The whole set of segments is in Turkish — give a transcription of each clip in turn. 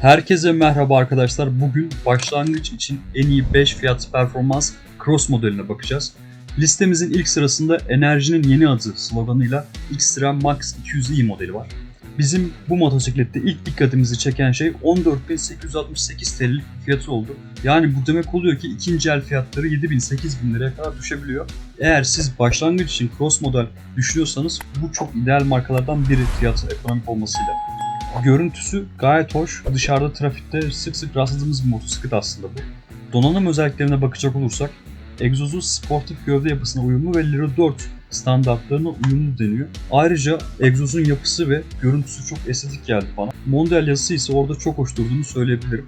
Herkese merhaba arkadaşlar. Bugün başlangıç için en iyi 5 fiyat performans cross modeline bakacağız. Listemizin ilk sırasında enerjinin yeni adı sloganıyla Xtra Max 200i modeli var. Bizim bu motosiklette ilk dikkatimizi çeken şey 14.868 TL'lik fiyatı oldu. Yani bu demek oluyor ki ikinci el fiyatları 7.000-8.000 liraya kadar düşebiliyor. Eğer siz başlangıç için cross model düşünüyorsanız bu çok ideal markalardan biri fiyatı ekonomik olmasıyla. Görüntüsü gayet hoş. Dışarıda trafikte sık sık rastladığımız bir motosiklet aslında bu. Donanım özelliklerine bakacak olursak egzozu sportif gövde yapısına uyumlu ve Euro 4 standartlarına uyumlu deniyor. Ayrıca egzozun yapısı ve görüntüsü çok estetik geldi bana. Mondial yazısı ise orada çok hoş durduğunu söyleyebilirim.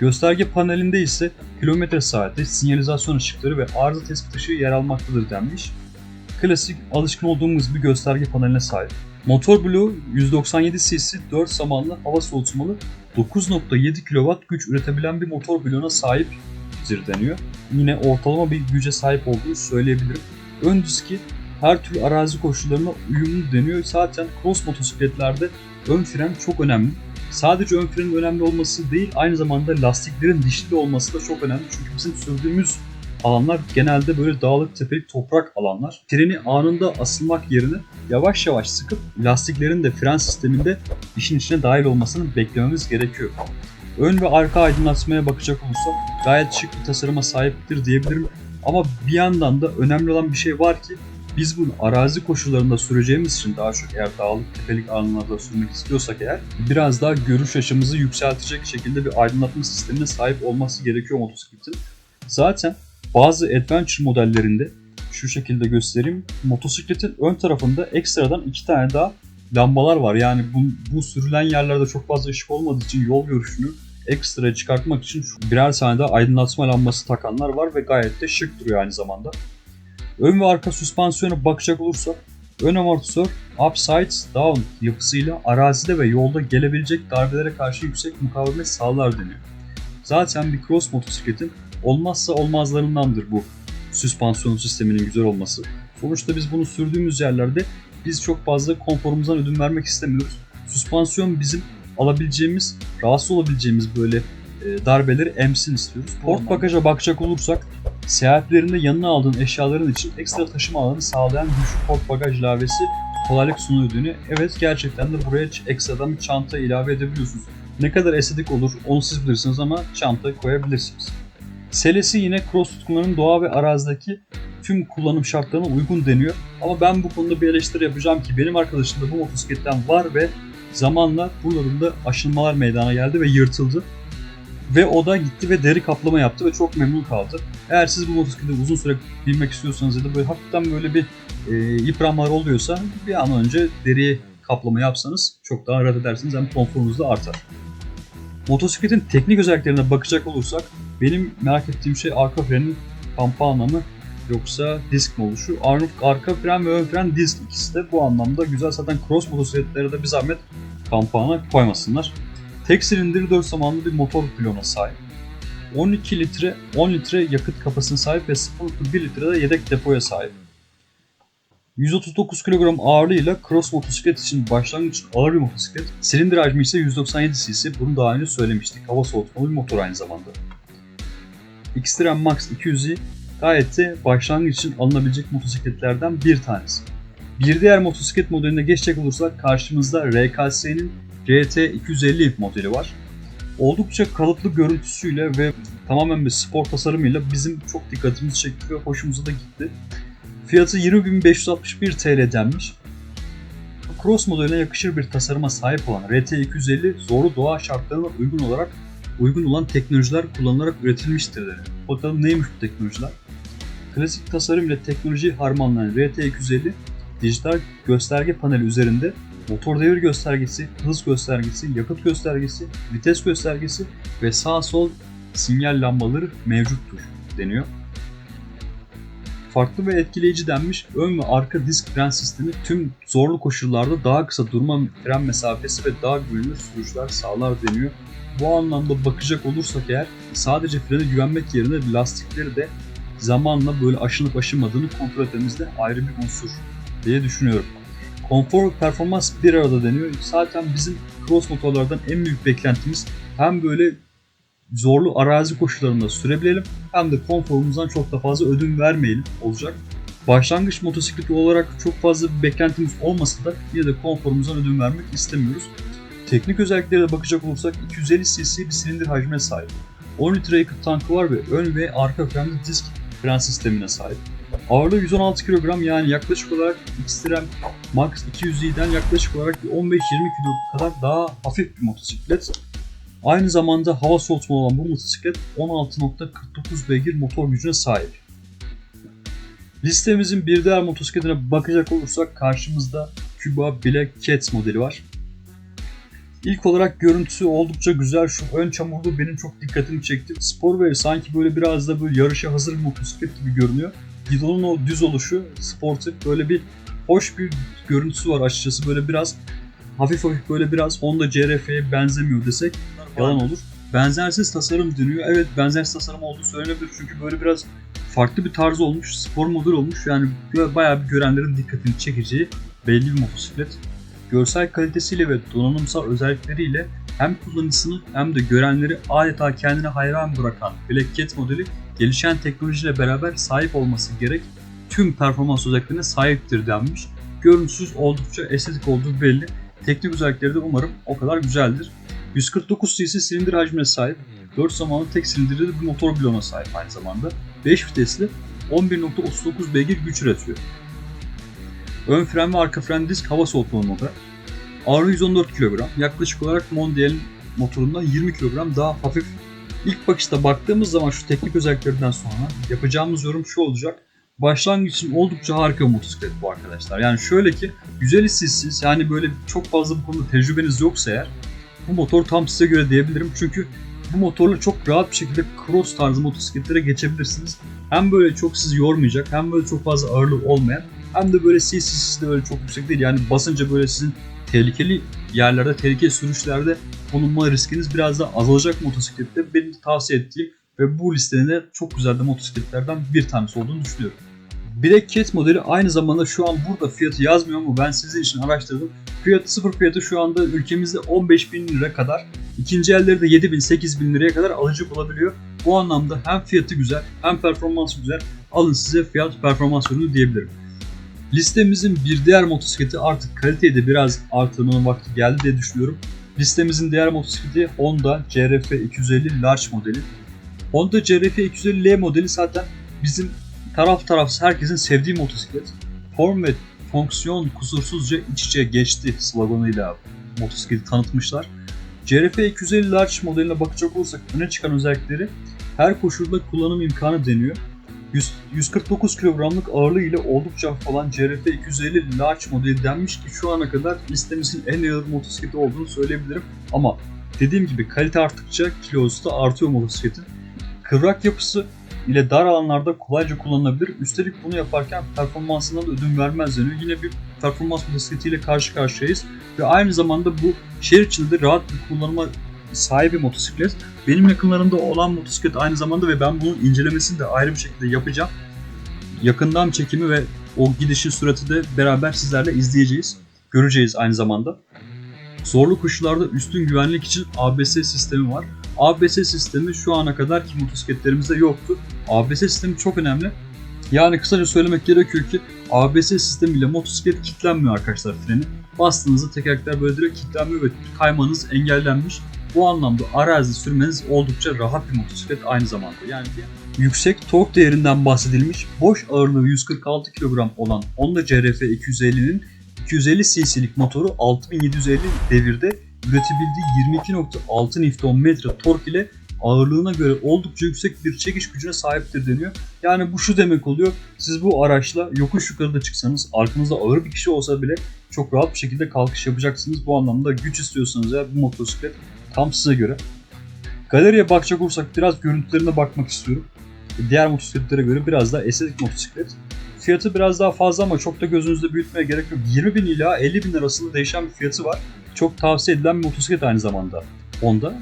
Gösterge panelinde ise kilometre saati, sinyalizasyon ışıkları ve arıza tespit ışığı yer almaktadır denmiş. Klasik alışkın olduğumuz bir gösterge paneline sahip. Motor bloğu 197 cc 4 zamanlı hava soğutmalı 9.7 kW güç üretebilen bir motor bloğuna sahiptir deniyor. Yine ortalama bir güce sahip olduğunu söyleyebilirim. Ön diski her türlü arazi koşullarına uyumlu deniyor. Zaten cross motosikletlerde ön fren çok önemli. Sadece ön frenin önemli olması değil, aynı zamanda lastiklerin dişli olması da çok önemli. Çünkü bizim sürdüğümüz alanlar genelde böyle dağlık tepelik toprak alanlar. Freni anında asılmak yerine yavaş yavaş sıkıp lastiklerin de fren sisteminde işin içine dahil olmasını beklememiz gerekiyor. Ön ve arka aydınlatmaya bakacak olursak gayet şık bir tasarıma sahiptir diyebilirim. Ama bir yandan da önemli olan bir şey var ki biz bunu arazi koşullarında süreceğimiz için daha çok eğer dağlık tepelik alanlarda sürmek istiyorsak eğer biraz daha görüş açımızı yükseltecek şekilde bir aydınlatma sistemine sahip olması gerekiyor motosikletin. Zaten bazı adventure modellerinde şu şekilde göstereyim. Motosikletin ön tarafında ekstradan iki tane daha lambalar var. Yani bu, bu sürülen yerlerde çok fazla ışık olmadığı için yol görüşünü ekstra çıkartmak için birer tane daha aydınlatma lambası takanlar var ve gayet de şık duruyor aynı zamanda. Ön ve arka süspansiyona bakacak olursak ön amortisör upside down yapısıyla arazide ve yolda gelebilecek darbelere karşı yüksek mukavemet sağlar deniyor. Zaten bir cross motosikletin olmazsa olmazlarındandır bu süspansiyon sisteminin güzel olması. Sonuçta biz bunu sürdüğümüz yerlerde biz çok fazla konforumuzdan ödün vermek istemiyoruz. Süspansiyon bizim alabileceğimiz, rahatsız olabileceğimiz böyle e, darbeleri emsin istiyoruz. Port bagaja bakacak olursak seyahatlerinde yanına aldığın eşyaların için ekstra taşıma alanı sağlayan güçlü port bagaj ilavesi kolaylık sunuyor. Evet gerçekten de buraya ekstradan bir çanta ilave edebiliyorsunuz. Ne kadar estetik olur onu siz bilirsiniz ama çanta koyabilirsiniz. Selesi yine cross tutkunların doğa ve arazideki tüm kullanım şartlarına uygun deniyor. Ama ben bu konuda bir eleştiri yapacağım ki benim arkadaşım da bu motosikletten var ve zamanla buralarında aşınmalar meydana geldi ve yırtıldı. Ve o da gitti ve deri kaplama yaptı ve çok memnun kaldı. Eğer siz bu motosikleti uzun süre binmek istiyorsanız ya da böyle hafiften böyle bir e, yıpranmalar oluyorsa bir an önce deri kaplama yapsanız çok daha rahat edersiniz hem konforunuz da artar. Motosikletin teknik özelliklerine bakacak olursak benim merak ettiğim şey arka frenin kampana mı yoksa disk mi oluşu? Arka, arka fren ve ön fren disk ikisi de bu anlamda güzel. Zaten cross motosikletlere de bir zahmet kampana koymasınlar. Tek silindir 4 zamanlı bir motor bloğuna sahip. 12 litre 10 litre yakıt kapasitesine sahip ve 0.1 litre de yedek depoya sahip. 139 kilogram ağırlığıyla cross motosiklet için başlangıç ağır bir motosiklet. Silindir hacmi ise 197 cc. Bunu daha önce söylemiştik. Hava soğutmalı bir motor aynı zamanda. Xtreme Max 200i gayet de başlangıç için alınabilecek motosikletlerden bir tanesi. Bir diğer motosiklet modeline geçecek olursak karşımızda RKS'nin GT 250 modeli var. Oldukça kalıplı görüntüsüyle ve tamamen bir spor tasarımıyla bizim çok dikkatimizi çekti ve hoşumuza da gitti. Fiyatı 20.561 TL denmiş. Cross modeline yakışır bir tasarıma sahip olan RT250 zorlu doğa şartlarına uygun olarak uygun olan teknolojiler kullanılarak üretilmiştir dedi. Bakalım neymiş bu teknolojiler? Klasik tasarım ile teknoloji harmanlayan RT250 dijital gösterge paneli üzerinde motor devir göstergesi, hız göstergesi, yakıt göstergesi, vites göstergesi ve sağ sol sinyal lambaları mevcuttur deniyor. Farklı ve etkileyici denmiş ön ve arka disk fren sistemi tüm zorlu koşullarda daha kısa durma fren mesafesi ve daha güvenilir sürüşler sağlar deniyor. Bu anlamda bakacak olursak eğer sadece frene güvenmek yerine lastikleri de zamanla böyle aşınıp aşınmadığını kontrol etmemiz de ayrı bir unsur diye düşünüyorum. Konfor performans bir arada deniyor. Zaten bizim cross motorlardan en büyük beklentimiz hem böyle zorlu arazi koşullarında sürebilelim hem de konforumuzdan çok da fazla ödün vermeyelim olacak. Başlangıç motosikleti olarak çok fazla bir beklentimiz olmasa da yine de konforumuzdan ödün vermek istemiyoruz. Teknik özelliklere bakacak olursak 250 cc bir silindir hacmine sahip. 10 litre yakıt tankı var ve ön ve arka frende disk fren sistemine sahip. Ağırlığı 116 kilogram yani yaklaşık olarak Xtreme Max 200i'den yaklaşık olarak bir 15-20 kilo kadar daha hafif bir motosiklet. Aynı zamanda hava soğutma olan bu motosiklet 16.49 beygir motor gücüne sahip. Listemizin bir diğer motosikletine bakacak olursak karşımızda Cuba Black Cat modeli var. İlk olarak görüntüsü oldukça güzel. Şu ön çamurlu benim çok dikkatimi çekti. Spor ve sanki böyle biraz da böyle yarışa hazır bir motosiklet gibi görünüyor. Gidonun o düz oluşu, sportif böyle bir hoş bir görüntüsü var açıkçası. Böyle biraz hafif hafif böyle biraz Honda CRF'ye benzemiyor desek yalan olur. Benzersiz tasarım dönüyor. Evet benzersiz tasarım olduğu söylenebilir çünkü böyle biraz farklı bir tarz olmuş, spor model olmuş. Yani bayağı bir görenlerin dikkatini çekeceği belli bir motosiklet. Görsel kalitesiyle ve donanımsal özellikleriyle hem kullanıcısını hem de görenleri adeta kendine hayran bırakan Black Cat modeli gelişen teknolojiyle beraber sahip olması gerek tüm performans özelliklerine sahiptir denmiş. Görüntüsüz oldukça estetik olduğu belli. Teknik özellikleri de umarım o kadar güzeldir. 149 cc silindir hacmine sahip, 4 zamanlı tek silindirli bir motor bloğuna sahip aynı zamanda. 5 vitesli 11.39 beygir güç üretiyor. Ön fren ve arka fren disk hava soğutma motor. Ağırlığı 114 kilogram. Yaklaşık olarak Mondial'in motorundan 20 kilogram daha hafif. İlk bakışta baktığımız zaman şu teknik özelliklerinden sonra yapacağımız yorum şu olacak. Başlangıç için oldukça harika bir motosiklet bu arkadaşlar. Yani şöyle ki güzel hisssiz yani böyle çok fazla bu konuda tecrübeniz yoksa eğer bu motor tam size göre diyebilirim. Çünkü bu motorla çok rahat bir şekilde cross tarzı motosikletlere geçebilirsiniz. Hem böyle çok sizi yormayacak hem böyle çok fazla ağırlığı olmayan hem de böyle CC'si de böyle çok yüksek değil. Yani basınca böyle sizin tehlikeli yerlerde, tehlikeli sürüşlerde bulunma riskiniz biraz daha azalacak motosiklette. Benim tavsiye ettiğim ve bu listede çok güzel de motosikletlerden bir tanesi olduğunu düşünüyorum. Black Cat modeli aynı zamanda şu an burada fiyatı yazmıyor ama ben sizin için araştırdım. Fiyatı sıfır fiyatı şu anda ülkemizde 15 bin lira kadar. İkinci elleri de 7 bin 8 bin liraya kadar alıcı bulabiliyor. Bu anlamda hem fiyatı güzel hem performansı güzel. Alın size fiyat performans ürünü diyebilirim. Listemizin bir diğer motosikleti artık kaliteyi de biraz artırmanın vakti geldi diye düşünüyorum. Listemizin diğer motosikleti Honda CRF 250 Large modeli. Honda CRF 250L modeli zaten bizim taraf tarafsız herkesin sevdiği motosiklet. Form ve fonksiyon kusursuzca iç içe geçti sloganıyla motosikleti tanıtmışlar. CRF 250 Large modeline bakacak olursak öne çıkan özellikleri her koşulda kullanım imkanı deniyor. 100, 149 kilogramlık ağırlığı ile oldukça hafif olan CRF 250 Large modeli denmiş ki şu ana kadar listemizin en ağır motosikleti olduğunu söyleyebilirim. Ama dediğim gibi kalite arttıkça kilosu da artıyor motosikletin. Kıvrak yapısı ile dar alanlarda kolayca kullanılabilir. Üstelik bunu yaparken performansından da ödün vermez deniyor. Yine bir performans motosikletiyle karşı karşıyayız. Ve aynı zamanda bu şehir içinde de rahat bir kullanıma sahip bir motosiklet. Benim yakınlarımda olan motosiklet aynı zamanda ve ben bunun incelemesini de ayrı bir şekilde yapacağım. Yakından çekimi ve o gidişin sürati de beraber sizlerle izleyeceğiz. Göreceğiz aynı zamanda. Zorlu koşullarda üstün güvenlik için ABS sistemi var. ABS sistemi şu ana kadar ki motosikletlerimizde yoktu. ABS sistemi çok önemli. Yani kısaca söylemek gerekiyor ki ABS sistemiyle motosiklet kilitlenmiyor arkadaşlar freni. Bastığınızda tekerlekler böyle direkt kilitlenmiyor ve kaymanız engellenmiş. Bu anlamda arazi sürmeniz oldukça rahat bir motosiklet aynı zamanda. Yani yüksek tork değerinden bahsedilmiş. Boş ağırlığı 146 kilogram olan Honda CRF 250'nin 250 cc'lik motoru 6750 devirde üretebildiği 22.6 Nm tork ile ağırlığına göre oldukça yüksek bir çekiş gücüne sahiptir deniyor. Yani bu şu demek oluyor. Siz bu araçla yokuş yukarıda çıksanız arkanızda ağır bir kişi olsa bile çok rahat bir şekilde kalkış yapacaksınız. Bu anlamda güç istiyorsanız ya bu motosiklet tam size göre. Galeriye bakacak olursak biraz görüntülerine bakmak istiyorum. Diğer motosikletlere göre biraz daha estetik motosiklet. Fiyatı biraz daha fazla ama çok da gözünüzde büyütmeye gerek yok. 20 bin ila 50 bin arasında değişen bir fiyatı var. Çok tavsiye edilen bir motosiklet aynı zamanda. Honda.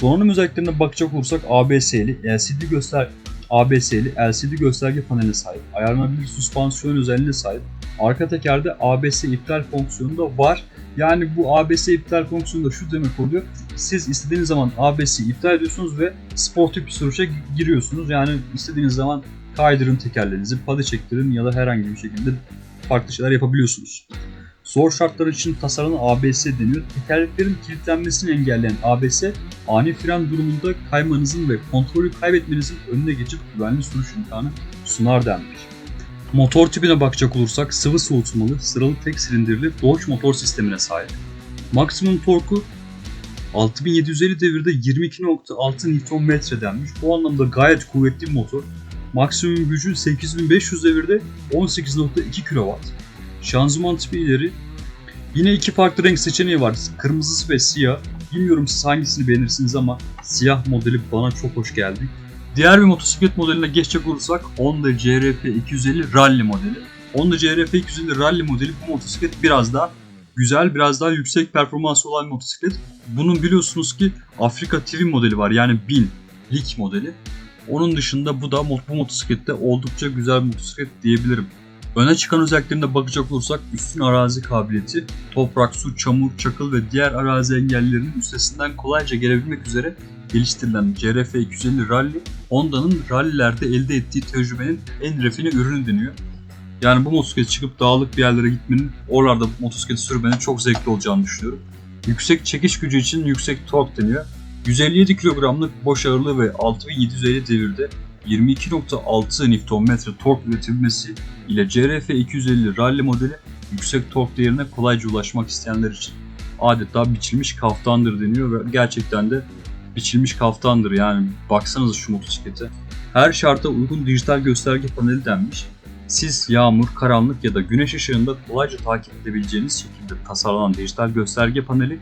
Donanım özelliklerine bakacak olursak ABS'li, LCD göster ABS'li LCD gösterge paneline sahip, ayarlanabilir süspansiyon özelliğine sahip, arka tekerde ABS iptal fonksiyonu da var. Yani bu ABS iptal fonksiyonu da şu demek oluyor. Siz istediğiniz zaman ABS'i iptal ediyorsunuz ve sportif bir sürüşe giriyorsunuz. Yani istediğiniz zaman kaydırın tekerlerinizi, padi çektirin ya da herhangi bir şekilde farklı şeyler yapabiliyorsunuz. Zor şartlar için tasarlanan ABS deniyor. Tekerleklerin kilitlenmesini engelleyen ABS, ani fren durumunda kaymanızın ve kontrolü kaybetmenizin önüne geçip güvenli sürüş imkanı sunar denmiş. Motor tipine bakacak olursak sıvı soğutmalı, sıralı tek silindirli Dodge motor sistemine sahip. Maksimum torku 6750 devirde 22.6 Nm denmiş. Bu anlamda gayet kuvvetli bir motor. Maksimum gücü 8500 devirde 18.2 kW. Şanzıman tipi. Yine iki farklı renk seçeneği var. Kırmızısı ve siyah. Bilmiyorum siz hangisini beğenirsiniz ama siyah modeli bana çok hoş geldi. Diğer bir motosiklet modeline geçecek olursak Honda CRF 250 Rally modeli. Honda CRF 250 Rally modeli bu motosiklet biraz daha güzel, biraz daha yüksek performansı olan bir motosiklet. Bunun biliyorsunuz ki Afrika TV modeli var yani 1000 lig modeli. Onun dışında bu da bu motosiklette oldukça güzel bir motosiklet diyebilirim. Öne çıkan özelliklerine bakacak olursak üstün arazi kabiliyeti, toprak, su, çamur, çakıl ve diğer arazi engellerinin üstesinden kolayca gelebilmek üzere geliştirilen CRF 250 Rally, Honda'nın rallilerde elde ettiği tecrübenin en refine ürünü deniyor. Yani bu motosiklete çıkıp dağlık bir yerlere gitmenin, oralarda motosikleti sürmenin çok zevkli olacağını düşünüyorum. Yüksek çekiş gücü için yüksek tork deniyor. 157 kilogramlık boş ağırlığı ve 6750 devirde 22.6 Nm tork üretilmesi ile CRF 250 Rally modeli yüksek tork değerine kolayca ulaşmak isteyenler için adeta biçilmiş kaftandır deniyor ve gerçekten de biçilmiş kaftandır yani baksanıza şu motosiklete. Her şarta uygun dijital gösterge paneli denmiş. Siz yağmur, karanlık ya da güneş ışığında kolayca takip edebileceğiniz şekilde tasarlanan dijital gösterge paneli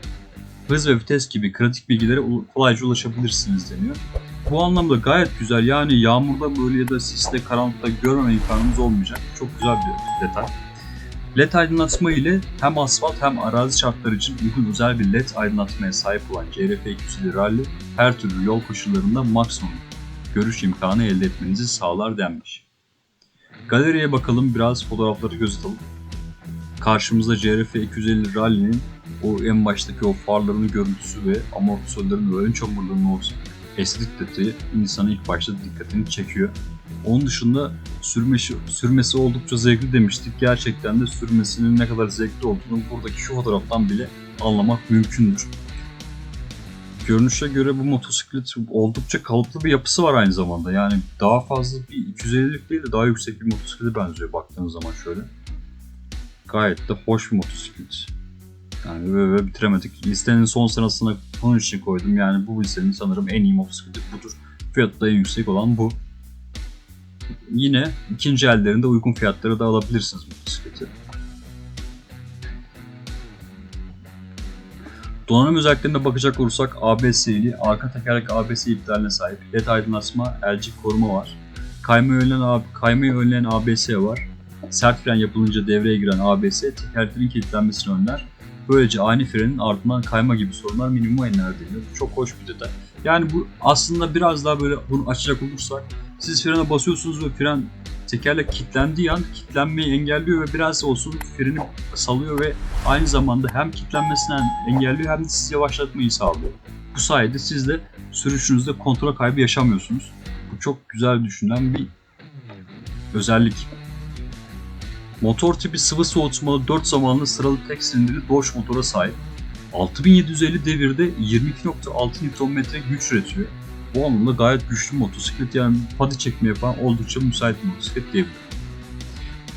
hız ve vites gibi kritik bilgilere kolayca ulaşabilirsiniz deniyor. Bu anlamda gayet güzel. Yani yağmurda böyle ya da sisle karanlıkta görmeme imkanımız olmayacak. Çok güzel bir detay. LED aydınlatma ile hem asfalt hem arazi şartları için uygun özel bir LED aydınlatmaya sahip olan CRF 250 Rally her türlü yol koşullarında maksimum görüş imkanı elde etmenizi sağlar denmiş. Galeriye bakalım biraz fotoğrafları göz atalım. Karşımızda CRF 250 Rally'nin o en baştaki o farlarının görüntüsü ve amortisörlerin ve ön çamurlarının o estetik detayı insanı ilk başta dikkatini çekiyor. Onun dışında sürmesi, sürmesi oldukça zevkli demiştik. Gerçekten de sürmesinin ne kadar zevkli olduğunu buradaki şu fotoğraftan bile anlamak mümkündür. Görünüşe göre bu motosiklet oldukça kalıplı bir yapısı var aynı zamanda. Yani daha fazla bir 250'lik değil de daha yüksek bir motosiklete benziyor baktığınız zaman şöyle. Gayet de hoş bir motosiklet. Yani ve, ve bitiremedik. Listenin son sırasına bunun için koydum. Yani bu listenin sanırım en iyi motosikleti budur. Fiyatı da yüksek olan bu. Yine ikinci ellerinde uygun fiyatları da alabilirsiniz motosikleti. Donanım özelliklerine bakacak olursak ABS'li, arka tekerlek ABS iptaline sahip, LED aydınlatma, elcik koruma var. Kaymayı önleyen, kaymayı önleyen ABS var. Sert fren yapılınca devreye giren ABS tekerleklerin kilitlenmesini önler. Böylece ani frenin ardından kayma gibi sorunlar minimuma iner deniyor. Çok hoş bir detay. Yani bu aslında biraz daha böyle bunu açacak olursak siz frene basıyorsunuz ve fren tekerlek kilitlendiği an kilitlenmeyi engelliyor ve biraz olsun freni salıyor ve aynı zamanda hem kilitlenmesinden engelliyor hem de sizi yavaşlatmayı sağlıyor. Bu sayede siz de sürüşünüzde kontrol kaybı yaşamıyorsunuz. Bu çok güzel düşünülen bir özellik. Motor tipi sıvı soğutmalı 4 zamanlı sıralı tek silindirli Dodge motora sahip. 6750 devirde 22.6 Nm güç üretiyor. Bu anlamda gayet güçlü motosiklet yani padi çekmeye falan oldukça müsait bir motosiklet diyebilirim.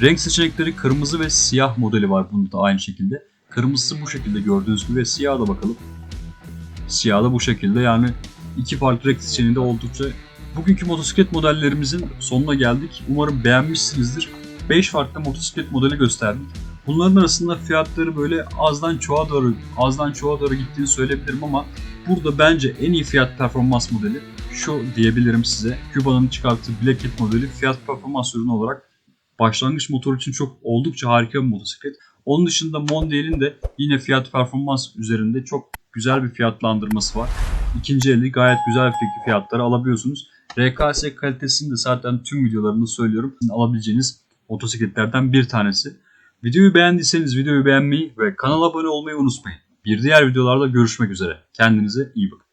Renk seçenekleri kırmızı ve siyah modeli var bunda da aynı şekilde. Kırmızısı bu şekilde gördüğünüz gibi ve siyah da bakalım. Siyah da bu şekilde yani iki farklı renk seçeneğinde oldukça Bugünkü motosiklet modellerimizin sonuna geldik. Umarım beğenmişsinizdir. 5 farklı motosiklet modeli gösterdik. Bunların arasında fiyatları böyle azdan çoğa doğru azdan çoğa doğru gittiğini söyleyebilirim ama burada bence en iyi fiyat performans modeli şu diyebilirim size. Cuba'nın çıkarttığı Black Cat modeli fiyat performans ürünü olarak başlangıç motor için çok oldukça harika bir motosiklet. Onun dışında Mondial'in de yine fiyat performans üzerinde çok güzel bir fiyatlandırması var. İkinci elde gayet güzel fiyatları alabiliyorsunuz. RKS kalitesini de zaten tüm videolarımda söylüyorum. Alabileceğiniz motosikletlerden bir tanesi. Videoyu beğendiyseniz videoyu beğenmeyi ve kanala abone olmayı unutmayın. Bir diğer videolarda görüşmek üzere. Kendinize iyi bakın.